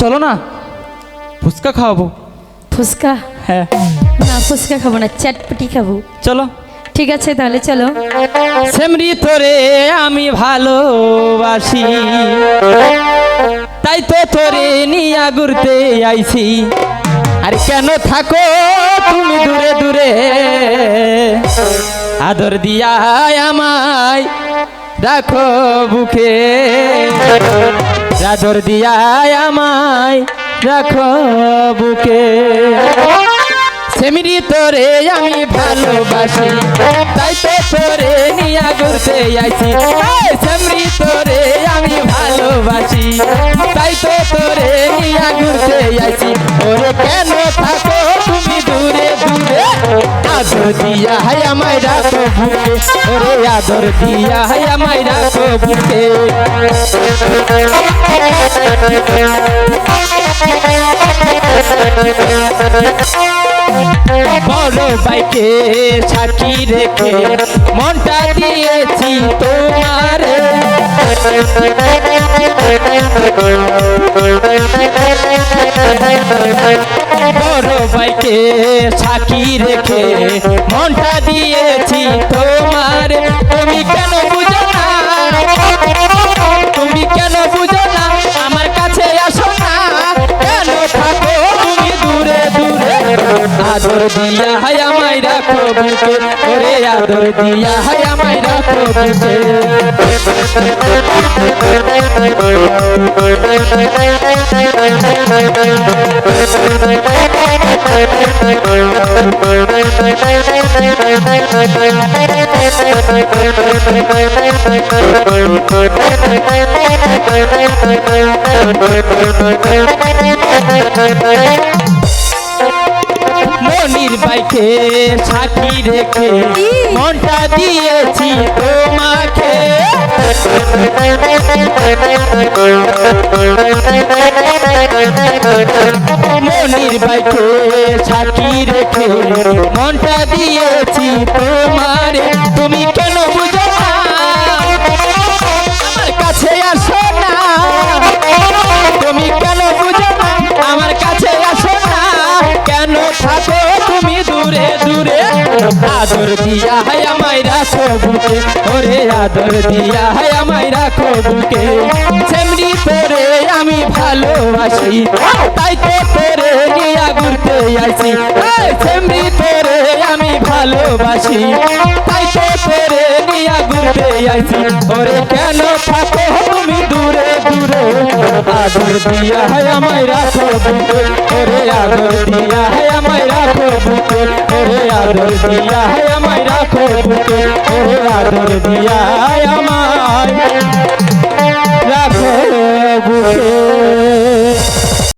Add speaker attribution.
Speaker 1: চলো না। ফুচকা খাওয়াবো।
Speaker 2: ফুচকা?
Speaker 1: হ্যাঁ।
Speaker 2: না ফুচকা খাব না চাটপটি খাব।
Speaker 1: চলো।
Speaker 2: ঠিক আছে তাহলে চলো।
Speaker 1: সেমরি তোরে আমি ভালোবাসি। তাই তো তোরে নিয়া ঘুরতে আইছি। আর কেন থাকো তুমি দূরে দূরে? আদর দিয়া আমায় রাখো বুকে। আদর দিয়া আমায় রাখো বুকে। সেমিরি তোরে আমি ভালোবাসি, তাই তো তোরে নিয়া ঘুরতে আইছি। সেমরি তোরে আমি ভালোবাসি, তাই তো তোরে নিয়া ঘুরতে আইছি। ওরে কেন থাকো দিয়া হাই আমায় রাখো বুকে ওরে আদর দিয়া হাই আমায় রাখো বড় বাইকে সাকি রেখে, মনটা দিয়েছি তোমার। সাকি রেখে মনটা দিয়েছি তোমার। তুমি কেন বুঝো না? তুমি কেন বুঝো না? আমার কাছে আসো না। কেন থাকো তুমি দূরে দূরে? আদর দিয়া আমায় রাখো বুকে। ওরে আদর দিয়া হাই আমায় রাখো বুকে। মনির বাইকে সাক্ষী রেখে মনটা দিয়েছি তোমাকে। মনির বাইকে সাক্ষী রেখে মনটা দিয়েছি তোমার। তুমি আদর দিয়া, হায় আমায় রাখো বুকে। ওরে আদর দিয়া, হায় আমায় রাখো বুকে। সেমনি তোরে আমি ভালোবাসি, তাই তো তোরে নিয়া ঘুরতে এই সেমনি তোরে আমি ভালোবাসি, তাই তো তোরে নিয়া ঘুরতে আইছি ওরে কেন থাকো তুমি দূরে দূরে? আদর দিয়া, হায় আমায় রাখো বুকে। ওরে আদর দিয়া, হায় আমায় রাখো বুকে। ওরে আদর দিয়া হায় আমায় রাখো বুকে ওরে আদর দিয়া হায় আমায় রাখো বুকে